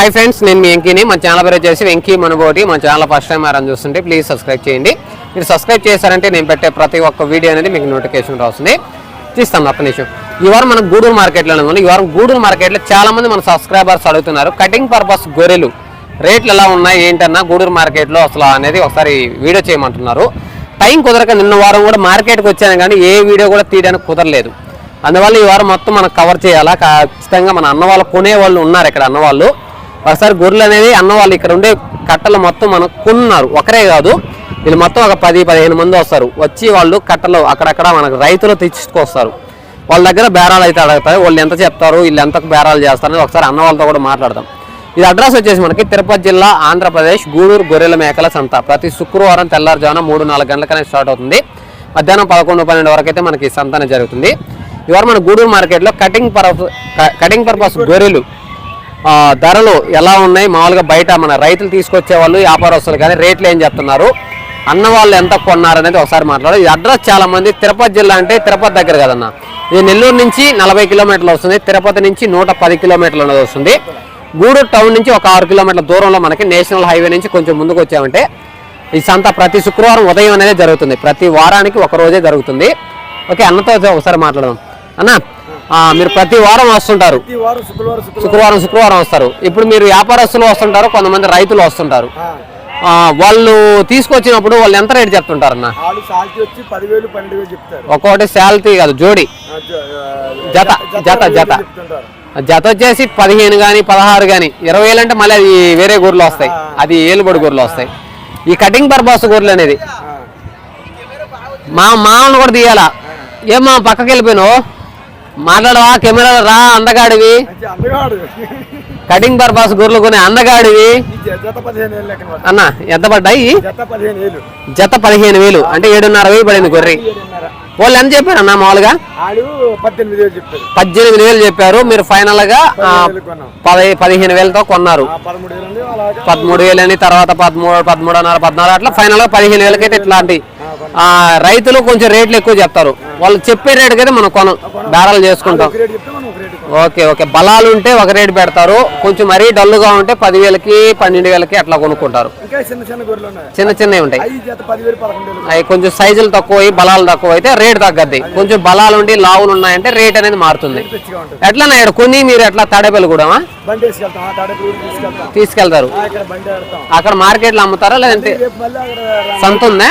Hi friends నేను మీ వెంకీని. మా channel పేరు వచ్చేసి వెంకీ మనబోటి మా ఛానల్ ఫస్ట్ టైం ఆరం చూస్తుంటే ప్లీజ్ సబ్స్క్రైబ్ చేయండి. మీరు సబ్స్క్రైబ్ చేశారంటే నేను పెట్టే ప్రతి ఒక్క వీడియో అనేది మీకు నోటిఫికేషన్ వస్తుంది చూస్తాం ఒక్క నిమిషం. ఈ వారం మనం గూడూరు మార్కెట్లో ఉంది ఈ వారం గూడూరు మార్కెట్లో చాలామంది మన సబ్స్క్రైబర్స్ అడుగుతున్నారు. కటింగ్ పర్పస్ గొర్రెలు రేట్లు ఎలా ఉన్నాయి ఏంటన్నా గూడూరు మార్కెట్లో అసలు అనేది ఒకసారి వీడియో చేయమంటున్నారు. టైం కుదరక నిన్న వారం కూడా మార్కెట్కి వచ్చాను కానీ ఏ వీడియో కూడా తీయడానికి కుదరలేదు. అందువల్ల ఈ వారం మొత్తం మనం కవర్ చేయాలా? ఖచ్చితంగా మన అన్న వాళ్ళు కొనే వాళ్ళు ఉన్నారు ఇక్కడ అన్న వాళ్ళు ఒకసారి గొర్రెలు అనేది అన్న వాళ్ళు ఇక్కడ ఉండే కట్టలు మొత్తం మనం కొన్నారు. ఒకరే కాదు వీళ్ళు మొత్తం ఒక పది పదిహేను మంది వస్తారు. వచ్చి వాళ్ళు కట్టలు అక్కడక్కడ మనకు రైతులు తెచ్చుకొస్తారు. వాళ్ళ దగ్గర బేరాలు అయితే అడుగుతారు. వాళ్ళు ఎంత చెప్తారు వీళ్ళు ఎంత బేరాలు చేస్తారని ఒకసారి అన్న వాళ్ళతో కూడా మాట్లాడతాం ఇది అడ్రస్ వచ్చేసి మనకి తిరుపతి జిల్లా ఆంధ్రప్రదేశ్ గూడూరు గొర్రెల మేకల సంత. ప్రతి శుక్రవారం తెల్లారుజామున మూడు నాలుగు గంటలకనే స్టార్ట్ అవుతుంది. మధ్యాహ్నం పదకొండు పన్నెండు వరకు అయితే మనకి సంతన జరుగుతుంది. ఇవాళ మన గూడూరు మార్కెట్లో కటింగ్ పర్పస్ కటింగ్ పర్పస్ గొర్రెలు ధరలు ఎలా ఉన్నాయి? మామూలుగా బయట మన రైతులు తీసుకొచ్చే వాళ్ళు వ్యాపారస్తులు కానీ రేట్లు ఏం చెప్తున్నారు? అన్న వాళ్ళు ఎంత కొన్నారు అనేది ఒకసారి మాట్లాడు ఈ అడ్రస్ చాలా మంది తిరుపతి జిల్లా అంటే తిరుపతి దగ్గర కదన్న. ఇది నెల్లూరు నుంచి నలభై కిలోమీటర్లు వస్తుంది. తిరుపతి నుంచి నూట పది కిలోమీటర్లు అనేది వస్తుంది. గూడూరు టౌన్ నుంచి ఒక ఆరు కిలోమీటర్ల దూరంలో మనకి నేషనల్ హైవే నుంచి కొంచెం ముందుకు వచ్చామంటే ఈ సంత ప్రతి శుక్రవారం ఉదయం అనేది జరుగుతుంది. ప్రతి వారానికి ఒక రోజే జరుగుతుంది. ఓకే అన్నతో ఒకసారి మాట్లాడదాం. అన్న మీరు ప్రతి వారం వస్తుంటారు. శుక్రవారం శుక్రవారం. వస్తారు. ఇప్పుడు మీరు వ్యాపారస్తులు వస్తుంటారు కొంతమంది రైతులు వస్తుంటారు. వాళ్ళు తీసుకొచ్చినప్పుడు వాళ్ళు ఎంత రేటు వేలు చెప్తారు. ఒక్కొక్కటి శాలరీ కాదు జోడి. జత, జత, జత. చెప్తుంటారు. జత వచ్చేసి పదిహేను కానీ పదహారు కానీ ఇరవై వేలు అంటే మళ్ళీ అది వేరే గొర్రెలు వస్తాయి. అది ఏలుబడి గొర్రెలు వస్తాయి. ఈ కటింగ్ పర్పస్ గొర్రెలు అనేది. మా మామను కూడా తీయాలా? ఏమా పక్కకి వెళ్ళిపోయినావు మాట్లాడవా? కెమెరాలో రా అందగాడివి. కటింగ్ పర్పస్ గొర్రెలు కొనే అందగాడివి. అన్న ఎంత పడ్డాయి? జత పదిహేను వేలు. అంటే ఏడున్నర వేలు పడింది గొర్రె. వాళ్ళు ఎంత చెప్పారన్న మామూలుగా? ఆడు పద్దెనిమిది వేలు చెప్పారు. మీరు ఫైనల్గా పదిహేను పది వేలతో కొన్నారు. పదమూడు వేలు అని తర్వాత పదమూడు పదమూడున్నర పద్నాలుగు అట్లా ఫైనల్గా పదిహేను వేలకైతే ఇట్లాంటి రైతులు కొంచెం రేట్లు ఎక్కువ చెప్తారు. వాళ్ళు చెప్పే రేటుకి అయితే మనం కొనం బేరాలు చేసుకుంటాం. Rate rate. Okay okay. బలాలు ఉంటే ఒక రేటు పెడతారు. కొంచెం మరీ డల్లుగా ఉంటే పదివేలకి పన్నెండు వేలకి అట్లా కొనుక్కుంటారు. చిన్న చిన్నవి ఉంటాయి. అవి కొంచెం సైజులు తక్కువ బలాలు తక్కువ అయితే రేటు తగ్గద్ది కొంచెం బలాలు ఉండి లావులు ఉన్నాయంటే రేట్ అనేది మారుతుంది. ఎట్లా ఇక్కడ కొన్ని మీరు ఎట్లా తాడేపల్లి కూడా తీసుకెళ్తారు. అక్కడ మార్కెట్లో అమ్ముతారా లేదంటే సంత ఉందా?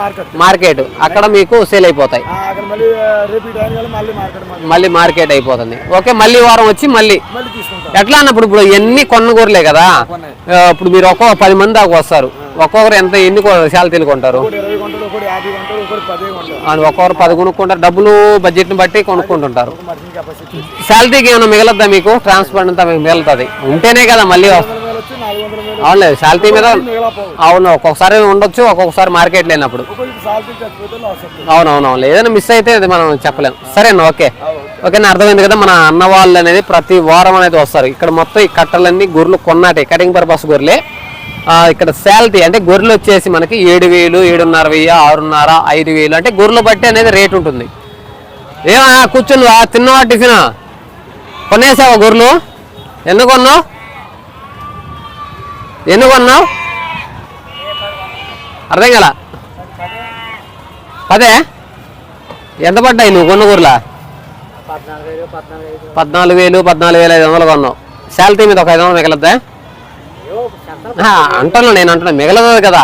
మార్కెట్. మార్కెట్. అక్కడ మీకు సేల్ అయిపోతాయి. అక్కడ మళ్ళీ ఆ, రేపు ఈ టైం కల్లా మళ్ళీ మార్కెట్ మళ్ళీ మార్కెట్ అయిపోతుంది. ఓకే మళ్ళీ వారం వచ్చి మళ్ళీ ఎట్లా అన్నప్పుడు ఇప్పుడు ఎన్ని కొన్న. గొర్రెలే కదా ఇప్పుడు మీరు ఒక్కొక్క పది మంది దాకా వస్తారు. ఒక్కొక్కరు ఎంత ఎన్ని శాలరీలు కొంటారు? ఒక్కొక్కరు పది కొనుక్కుంటారు. డబ్బులు బడ్జెట్ని బట్టి కొనుక్కుంటుంటారు. శాలరీకి ఏమైనా మిగలద్దా మీకు? ట్రాన్స్పోర్ట్ అంతా మీకు మిగులుతుంది. ఉంటేనే కదా మళ్ళీ వస్తుంది అవునులేదు శాలరీ మీద అవును ఒక్కొక్కసారి ఉండొచ్చు ఒక్కొక్కసారి మార్కెట్ లేనప్పుడు. ఒకరికి సాల్తీ చచ్చిపోతే లాస్ వస్తుంది. అవునవును ఏదైనా మిస్ అయితే అది మనం చెప్పలేం. సరేనా ఓకే. ఓకేనా అర్థమైంది కదా మన అన్న వాళ్ళు అనేది ప్రతి వారం అనేది వస్తారు. ఇక్కడ మొత్తం ఈ కట్టలన్నీ గొర్రెలు కొన్నాటే కటింగ్ పర్పస్ గొర్రెలే. ఇక్కడ శాలరీ అంటే గొర్రెలు వచ్చేసి మనకి ఏడు వేలు ఏడున్నర వెయ్యి ఆరున్నర ఐదు వేలు అంటే గొర్రెలు బట్టి అనేది రేట్ ఉంటుంది. ఏమా కూర్చుని తిన్నవా టిఫిన్? కొనేసావా గొర్రెలు? ఎన్ని కొన్నావు? ఎన్ని కొన్నావు అర్థం కదా పదే? ఎంత పడ్డాయి నువ్వు కొన్న గొర్రెలా పద్నాలుగు వేలు పద్నాలుగు వేల ఐదు వందలు కొన్నావు. శాలరీ మీద ఒక ఐదు వందలు మిగలద్దా? అంటున్నా నేను అంటున్నా మిగలదు కదా.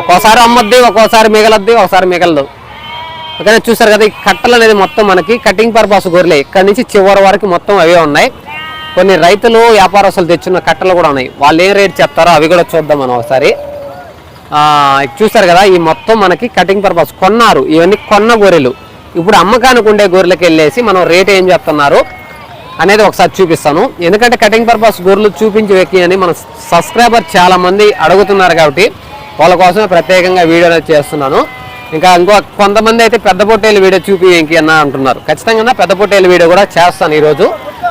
ఒక్కోసారి అమ్మద్ది ఒక్కోసారి మిగలద్ది ఒకసారి మిగలదు. ఓకే చూసారు కదా ఈ కట్టలు అనేది మొత్తం మనకి కటింగ్ పర్పస్ గొర్రెలు. ఇక్కడ నుంచి చివరి వరకు మొత్తం అవే ఉన్నాయి. కొన్ని రైతులు వ్యాపారస్తులు తెచ్చిన కట్టలు కూడా ఉన్నాయి. వాళ్ళు ఏం రేట్ చెప్తారో అవి కూడా చూద్దాం మనం ఒకసారి చూసారు కదా ఈ మొత్తం మనకి కటింగ్ పర్పస్ కొన్నారు. ఇవన్నీ కొన్న గొర్రెలు. ఇప్పుడు అమ్మకానికి ఉండే గొర్రెలకు వెళ్ళేసి మనం రేట్ ఏం చెప్తున్నారు అనేది ఒకసారి చూపిస్తాను. ఎందుకంటే కటింగ్ పర్పస్ గొర్రెలు చూపించి వ్యక్తి అని మన సబ్స్క్రైబర్ చాలామంది అడుగుతున్నారు కాబట్టి వాళ్ళ కోసమే ప్రత్యేకంగా వీడియో చేస్తున్నాను. ఇంకా ఇంకో కొంతమంది అయితే పెద్ద పొట్టేలు వీడియో చూపి ఇంకేనా అంటున్నారు. ఖచ్చితంగా పెద్ద పొట్టేలు వీడియో కూడా చేస్తాను ఈరోజు.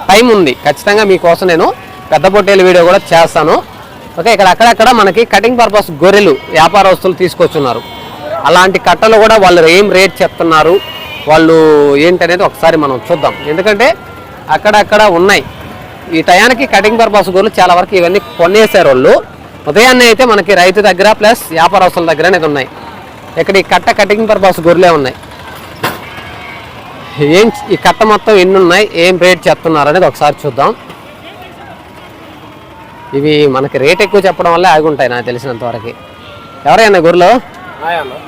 టైం ఉంది. ఖచ్చితంగా మీకోసం నేను పెద్ద పొట్టేలు వీడియో కూడా చేస్తాను. ఓకే ఇక్కడ అక్కడక్కడ మనకి కటింగ్ పర్పస్ గొర్రెలు వ్యాపార వస్తువులు తీసుకొచ్చున్నారు అలాంటి కట్టలు కూడా వాళ్ళు ఏం రేట్ చెప్తున్నారు? వాళ్ళు ఏంటనేది ఒకసారి మనం చూద్దాం. ఎందుకంటే అక్కడక్కడ ఉన్నాయి. ఈ టయానికి కటింగ్ పర్పస్ గొర్రెలు చాలా వరకు ఇవన్నీ కొనేసారు వాళ్ళు ఉదయాన్నే అయితే మనకి రైతు దగ్గర ప్లస్ వ్యాపారస్తుల దగ్గర అనేది ఉన్నాయి. ఇక్కడ ఈ కట్ట కటింగ్ పర్పస్ గొర్రెలే ఉన్నాయి. ఏం ఈ కట్ట మొత్తం ఎన్ని ఉన్నాయి ఏం రేట్ చెప్తున్నారు అనేది ఒకసారి చూద్దాం. ఇవి మనకి రేట్ ఎక్కువ చెప్పడం వల్ల ఆగి ఉంటాయి నాకు తెలిసినంత వరకు. ఎవరైనా గొర్రెలు?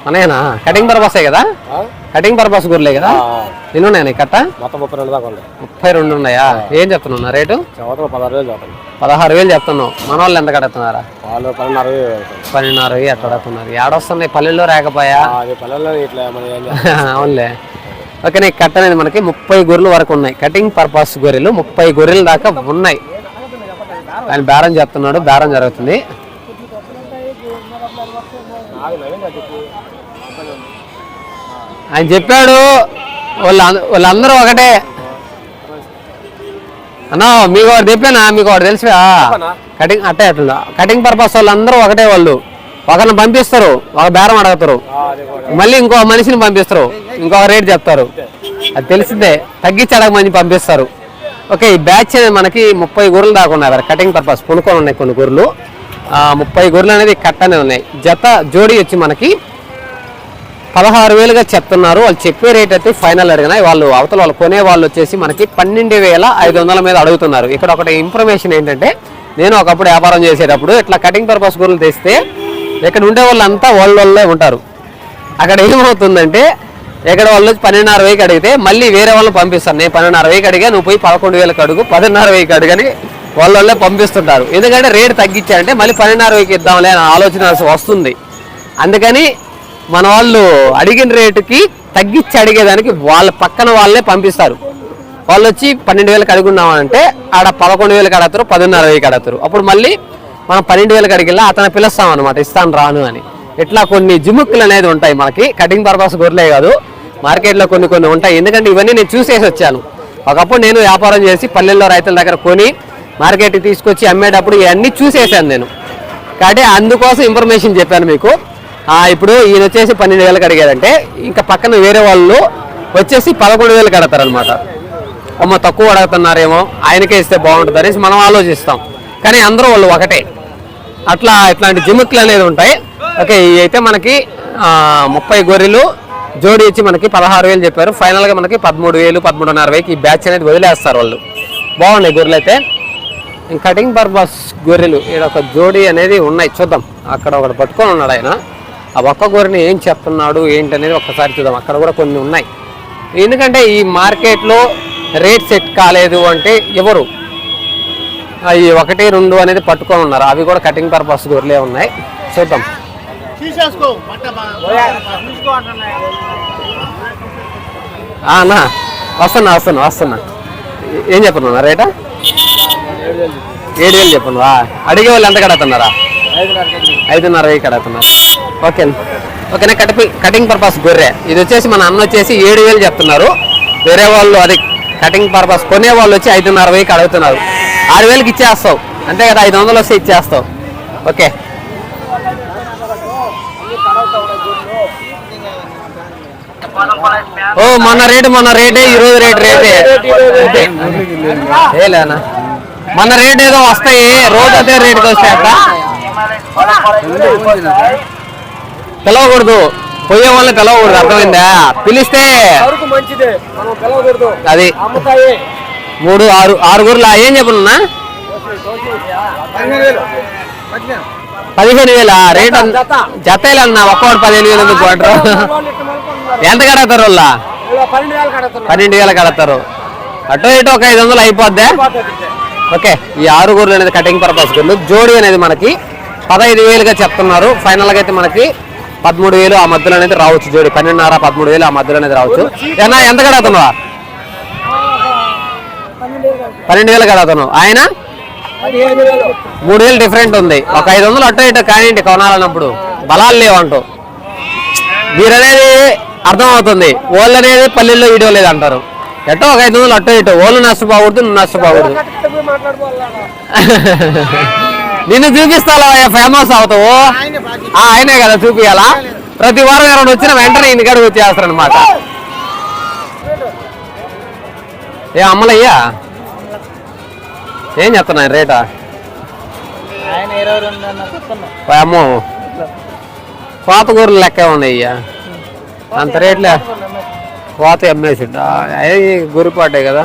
మనయేనా కటింగ్ పర్పసే కదా? కటింగ్ పర్పస్ గొర్రెలే కదా? ఎన్ని ఉన్నాయి కట్ట? మొత్తం ముప్పై రెండు దాకా ముప్పై రెండు ఉన్నాయా? ఏం చెప్తున్నా రేటు? పదహారు వేలు పదహారు వేలు చెప్తున్నావు. మన వాళ్ళు ఎంత కడుతున్నారా? వాళ్ళు పన్నెండున్నర కడుతున్నారు. ఏడొస్తున్నాయి? పల్లెల్లో రాకపోయా? పల్లెల్లో ఇట్లా అవునులే. ఓకే నీకు కట్ట అనేది మనకి ముప్పై గొర్రెలు వరకు ఉన్నాయి. కటింగ్ పర్పస్ గొర్రెలు ముప్పై గొర్రెల దాకా ఉన్నాయి. ఆయన బేరం చెప్తున్నాడు బేరం జరుగుతుంది. ఆయన చెప్పాడు వాళ్ళ వాళ్ళందరూ ఒకటే. అన్నా మీకు ఒకటి చెప్పానా? మీకు ఒకటి తెలుసా కటింగ్ అట్టే అట్లా. కటింగ్ పర్పస్ వాళ్ళందరూ ఒకటే వాళ్ళు. ఒకరిని పంపిస్తారు ఒక బేరం అడుగుతారు. మళ్ళీ ఇంకో మనిషిని పంపిస్తారు ఇంకొక రేట్ చెప్తారు. అది తెలిసిందే తగ్గించి అడగమని పంపిస్తారు. ఓకే ఈ బ్యాచ్ అనేది మనకి ముప్పై గొర్రెలు దాకా ఉన్నాయి. కటింగ్ పర్పస్ కొనుక్కొని ఉన్నాయి కొన్ని గొర్రెలు. ముప్పై గొర్రెలు అనేది కట్టనే ఉన్నాయి. జత జోడి వచ్చి మనకి పదహారు వేలుగా చెప్తున్నారు. వాళ్ళు చెప్పే రేట్ అయితే ఫైనల్ అడిగినా వాళ్ళు అవతల వాళ్ళు కొనే వాళ్ళు వచ్చేసి మనకి పన్నెండు వేల ఐదు వందల మీద అడుగుతున్నారు. ఇక్కడ ఒకటి ఇన్ఫర్మేషన్ ఏంటంటే నేను ఒకప్పుడు వ్యాపారం చేసేటప్పుడు ఇట్లా కటింగ్ పర్పస్ గొర్రెలు తెస్తే ఇక్కడ ఉండే వాళ్ళంతా వాళ్ళ వాళ్ళే ఉంటారు. అక్కడ ఏమవుతుందంటే ఎక్కడ వాళ్ళు వచ్చి పన్నెండున్నర వెయ్యికి అడిగితే మళ్ళీ వేరే వాళ్ళని పంపిస్తాను నేను పన్నెండున్నర వెయ్యికి అడిగా నువ్వు పోయి పదకొండు వేలకు అడుగు పదిన్నర వెయ్యికి అడుగని వాళ్ళ వాళ్ళే పంపిస్తుంటారు. ఎందుకంటే రేటు తగ్గించారంటే మళ్ళీ పన్నెండున్నర వెయ్యికి ఇద్దాంలే అనే ఆలోచన వస్తుంది. అందుకని మన వాళ్ళు అడిగిన రేటుకి తగ్గించి అడిగేదానికి వాళ్ళ పక్కన వాళ్ళే పంపిస్తారు. వాళ్ళు వచ్చి పన్నెండు వేలకు అడుగున్నామంటే ఆడ పదకొండు వేలకు అడుగుతారు పదిన్నర వేలకు అడుగుతారు. అప్పుడు మళ్ళీ మనం పన్నెండు వేలకు అడిగిలా అతను పిలుస్తాం అనమాట ఇస్తాను రాను అని. ఇట్లా కొన్ని జిముక్కులు అనేది ఉంటాయి మనకి కటింగ్ పర్పస్ గొర్రెలే కాదు మార్కెట్లో కొన్ని కొన్ని ఉంటాయి. ఎందుకంటే ఇవన్నీ నేను చూసేసి వచ్చాను. ఒకప్పుడు నేను వ్యాపారం చేసి పల్లెల్లో రైతుల దగ్గర కొని మార్కెట్కి తీసుకొచ్చి అమ్మేటప్పుడు ఇవన్నీ చూసేసాను నేను. కాబట్టి అందుకోసం ఇన్ఫర్మేషన్ చెప్పాను మీకు. ఇప్పుడు ఈయన వచ్చేసి పన్నెండు వేలకు అడిగారంటే ఇంకా పక్కన వేరే వాళ్ళు వచ్చేసి పదకొండు వేలకు కడతారనమాట అమ్మ తక్కువ అడుగుతున్నారేమో ఆయనకే ఇస్తే బాగుంటుంది అనేసి మనం ఆలోచిస్తాం. కానీ అందరూ వాళ్ళు ఒకటే. అట్లా ఇట్లాంటి జిముక్లు అనేది ఉంటాయి. ఓకే ఇవి అయితే మనకి ముప్పై గొర్రెలు జోడి ఇచ్చి మనకి పదహారు వేలు చెప్పారు. ఫైనల్గా మనకి పదమూడు వేలు పదమూడున్నర వేలకి ఈ బ్యాచ్ అనేది వదిలేస్తారు వాళ్ళు. బాగున్నాయి గొర్రెలు అయితే కటింగ్ పర్పస్ గొర్రెలు ఇక్కడ ఒక జోడి అనేది ఉన్నాయి. చూద్దాం. అక్కడ ఒకటి పట్టుకొని ఉన్నాడు ఆయన. ఆ ఒక్క గొర్రెని ఏం చెప్తున్నాడు ఏంటి అనేది ఒక్కసారి చూద్దాం. అక్కడ కూడా కొన్ని ఉన్నాయి. ఎందుకంటే ఈ మార్కెట్లో రేట్ సెట్ కాలేదు అంటే ఎవరు అవి ఒకటి రెండు అనేది పట్టుకొని ఉన్నారు. అవి కూడా కటింగ్ పర్పస్ గొర్రెలే ఉన్నాయి. చూద్దాం. ఆ, అన్నా వస్తున్నా వస్తున్నా వస్తున్నా. ఏ- చెప్పనున్నా రేటా? ఏడు వేలు చెప్పను అడిగే వాళ్ళు ఎంత కడుతున్నారా? ఐదున్నర వెయ్యి కడుతున్నారు. ఓకే ఓకేనా కటింగ్ కటింగ్ పర్పస్ గొర్రె. ఇది వచ్చేసి మన అన్న వచ్చేసి ఏడు వేలు చెప్తున్నారు. వేరే వాళ్ళు అది కటింగ్ పర్పస్ కొనే వాళ్ళు వచ్చి ఐదున్నర వెయ్యికి అడుగుతున్నారు ఆరు వేలకి ఇచ్చేస్తావు. అంతే కదా ఐదు వందలు వస్తే ఇచ్చేస్తావు. ఓకే. ఓ మొన్న రేటు మొన్న రేటే ఈ రోజు రేటు రేటే. ఏలేనా మొన్న రేట్ ఏదో వస్తాయి రోజు అదే రేటుకి వస్తాయి అక్క. పిలవకూడదు. పోయే వాళ్ళని పిలవకూడదు అర్థమైందా? పిలిస్తే మనం అది. మూడు ఆరు ఆరుగురులా ఏం చెప్పనున్నా పదిహేను వేలు. రేట్ జత. జతేలన్నా ఒక్కోటి పదిహేను వేలు ఎందుకు. ఎంత కడతారు వాళ్ళ? పన్నెండు వేలు కడతారు. అటు ఇటు ఒక ఐదు వందలు అయిపోద్దే? ఓకే. ఈ ఆరుగురు అనేది కటింగ్ పర్పస్ గుళ్ళు జోడి అనేది మనకి పదహైదు వేలుగా చెప్తున్నారు. ఫైనల్గా అయితే మనకి పదమూడు వేలు ఆ మధ్యలో అనేది రావచ్చు జోడి. పన్నెండున్నర పదమూడు వేలు ఆ మధ్యలో అనేది రావచ్చు. ఏనా ఎంత కడుతున్నావా పన్నెండు వేలు కడుతున్నావు ఆయన? పదిహేను వేలు. మూడు వేలు డిఫరెంట్ ఉంది. ఒక ఐదు వందలు అటు ఇటు కానివ్వండి కొనాలన్నప్పుడు? బలాలు లేవంటూ మీరు అనేది అర్థమవుతుంది. ఓళ్ళు అనేది పల్లెల్లో వీడియో లేదు అంటారు ఎట్టో ఒక ఐదు వందలు అటు ఇటు ఓళ్ళు నష్టపోకూడదు నువ్వు నష్టపోకూడదు. నిన్ను చూపిస్తావా ఫేమస్ అవుతావు? ఆయన ఆయనే కదా చూపియాలా? ప్రతి వారం ఎవరైనా వచ్చిన వెంటనే ఇంటికాడికి వచ్చేస్తారు అనమాట ఏ అమ్మలయ్యా? ఏం చెప్తున్నాయి రేటా? అమ్మో కోత గొర్రెలు లెక్క ఉన్నాయి అయ్యా అంత రేట్లే. కోత అమ్మేసి అవి గురిపాటే కదా.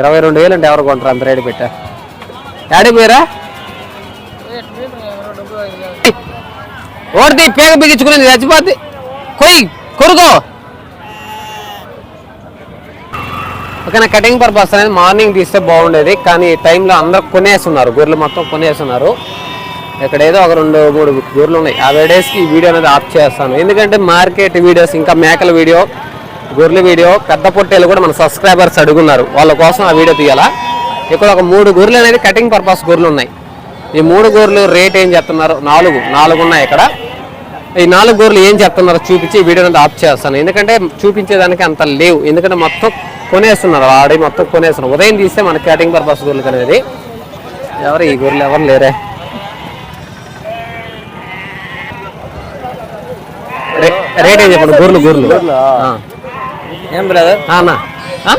ఇరవై రెండు వేలు అంటే ఎవరు కొంటారు అంత రేటు పెట్టా? యాడికి పోయారా? ఓడితే పేగ బిగించుకునేది చచ్చిపోద్ది. కొయ్యి కొరుకో. ఓకేనా కటింగ్ పర్పస్ అనేది మార్నింగ్ తీస్తే బాగుండేది కానీ ఈ టైంలో అందరూ కొనేస్తున్నారు. గొర్రెలు మొత్తం కొనేస్తున్నారు. ఇక్కడ ఏదో ఒక రెండు మూడు గొర్రెలు ఉన్నాయి. ఆ డేస్కి ఈ వీడియో అనేది ఆఫ్ చేస్తాను. ఎందుకంటే మార్కెట్ వీడియోస్ ఇంకా మేకల వీడియో గొర్రెల వీడియో పెద్ద పొట్టేలు కూడా మన సబ్స్క్రైబర్స్ అడుగున్నారు. వాళ్ళ కోసం ఆ వీడియో తీయాలా? ఇక్కడ ఒక మూడు గొర్రెలు అనేది కటింగ్ పర్పస్ గొర్రెలు ఉన్నాయి. ఈ మూడు గొర్రెలు రేట్ ఏం చెప్తున్నారు నాలుగు. నాలుగు ఉన్నాయి ఇక్కడ. ఈ నాలుగు గొర్రెలు ఏం చెప్తున్నారో చూపించి ఈ వీడియో అనేది ఆఫ్ చేస్తాను. ఎందుకంటే చూపించేదానికి అంత లేవు. ఎందుకంటే మొత్తం కొనేస్తున్నారు. ఆడి మొత్తం కొనేస్తున్నారు. ఉదయం తీస్తే మన కటింగ్ పర్పస్ గొర్రెలు అనేది ఎవరు ఈ గొర్రెలు ఎవరు లేరే? రేట్ ఏం చెప్పండి. ఏం బ్రదర్ అన్న. ఆ?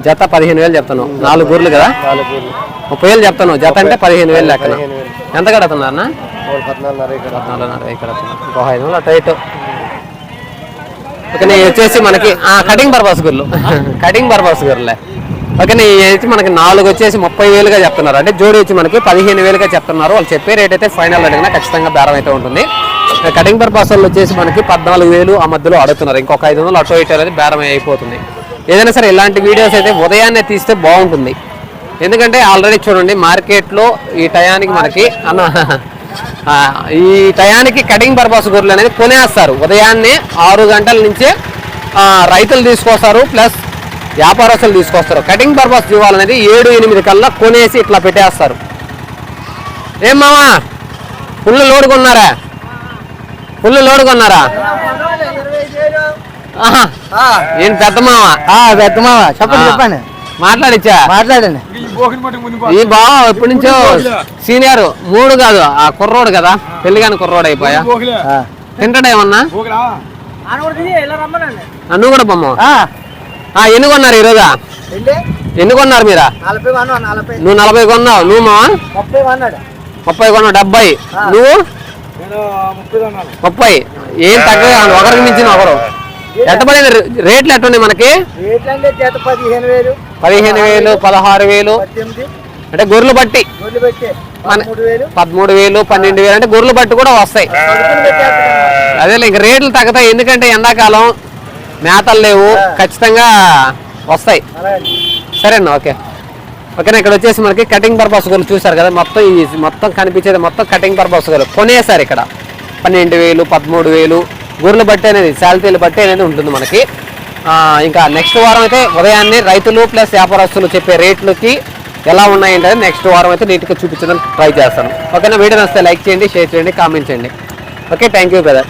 జత పదిహేను వేలు చెప్తాను. నాలుగు గొర్రెలు కదా? ముప్పై వేలు చెప్తాను. జత అంటే పదిహేను వేలు లెక్కన. ఎంత కడుతున్నారు అన్న? పద్నాలుగున్నర ఇక్కడ ఇంకో ఐదు వందలు అటు ఇటు. ఓకే నేను వచ్చేసి మనకి కటింగ్ పర్పస్ గుర్లు. కటింగ్ పర్పస్ గుర్లే. ఓకే నేను వచ్చి మనకి నాలుగు వచ్చేసి ముప్పై వేలుగా చెప్తున్నారు. అంటే జోడి వచ్చి మనకి పదిహేను వేలుగా చెప్తున్నారు. వాళ్ళు చెప్పే రేట్ అయితే ఫైనల్ అడిగినా ఖచ్చితంగా బేరం అయితే ఉంటుంది. కటింగ్ పర్పస్ వాళ్ళు వచ్చేసి మనకి పద్నాలుగు వేలు ఆ మధ్యలో అడుగుతున్నారు. ఇంకొక ఐదు వందలు అటు ఇటు అనేది బేరం అయిపోతుంది. ఏదైనా సరే ఇలాంటి వీడియోస్ అయితే ఉదయాన్నే తీస్తే బాగుంటుంది. ఎందుకంటే ఆల్రెడీ చూడండి మార్కెట్లో ఈ టయానికి మనకి అన్న ఈ టయానికి కటింగ్ పర్పస్ గొర్రెలు అనేది కొనేస్తారు. ఉదయాన్నే ఆరు గంటల నుంచే రైతులు తీసుకొస్తారు ప్లస్ వ్యాపారస్తులు తీసుకొస్తారు. కటింగ్ పర్పస్ జీవాలు అనేది ఏడు ఎనిమిది కల్లా కొనేసి ఇట్లా పెట్టేస్తారు. ఏం మామా ఫుల్ లోడ్ కొన్నారా? ఫుల్ లోడ్ కొన్నారా. ఏం పెద్ద మామ పెద్ద మామ చెప్పండి. చెప్పండి. మాట్లాడిచ్చా? మాట్లాడండి. ఈ బావ ఎప్పటి నుంచో సీనియర్ మూడు కాదు ఆ కుర్రోడు కదా పెళ్ళి కాని కుర్రోడు అయిపోయా? తింటాడా ఏమన్నా? ఆ, నువ్వు కూడా బొమ్మ ఆ, ఎన్ని కొన్నారు ఈరోజా? ఎన్ని కొన్నారు మీరా? నువ్వు నలభై కొన్నావు నువ్వు మావా? ముప్పై కొన్నావు డెబ్బై. నువ్వు? నేను ముప్పై ఏం తగ్గగా ఒకరికి మించిన ఒకరు. ఎంత పడింది? రేట్లు ఎట్టున్నాయి మనకి? పదిహేను వేలు. పదహారు వేలు. అంటే గొర్రెలు బట్టి. పదమూడు వేలు. పన్నెండు వేలు. అంటే గొర్రెలు బట్టి కూడా వస్తాయి. అదే ఇంక రేట్లు తగ్గుతాయి. ఎందుకంటే ఎండాకాలం మేతలు లేవు. ఖచ్చితంగా వస్తాయి. సరేనా ఓకే. ఓకేనా ఇక్కడ వచ్చేసి మనకి కటింగ్ పర్పస్ గొర్రెలు చూసారు కదా మొత్తం ఈ మొత్తం కనిపించేది మొత్తం కటింగ్ పర్పస్ గొర్రెలు. కొనేసారు ఇక్కడ. పన్నెండు వేలు పదమూడు వేలు. గొర్రెలు బట్టి అనేది శాలరీలు బట్టి అనేది ఉంటుంది మనకి. ఇంకా నెక్స్ట్ వారం అయితే ఉదయాన్నే రైతులు ప్లస్ వ్యాపారస్తులు చెప్పే రేట్లకి ఎలా ఉన్నాయంటే నెక్స్ట్ వారం అయితే నీట్గా చూపించడానికి ట్రై చేస్తాను. ఓకేనా? వీడియో నచ్చితే లైక్ చేయండి షేర్ చేయండి కామెంట్ చేయండి. Okay thank you brother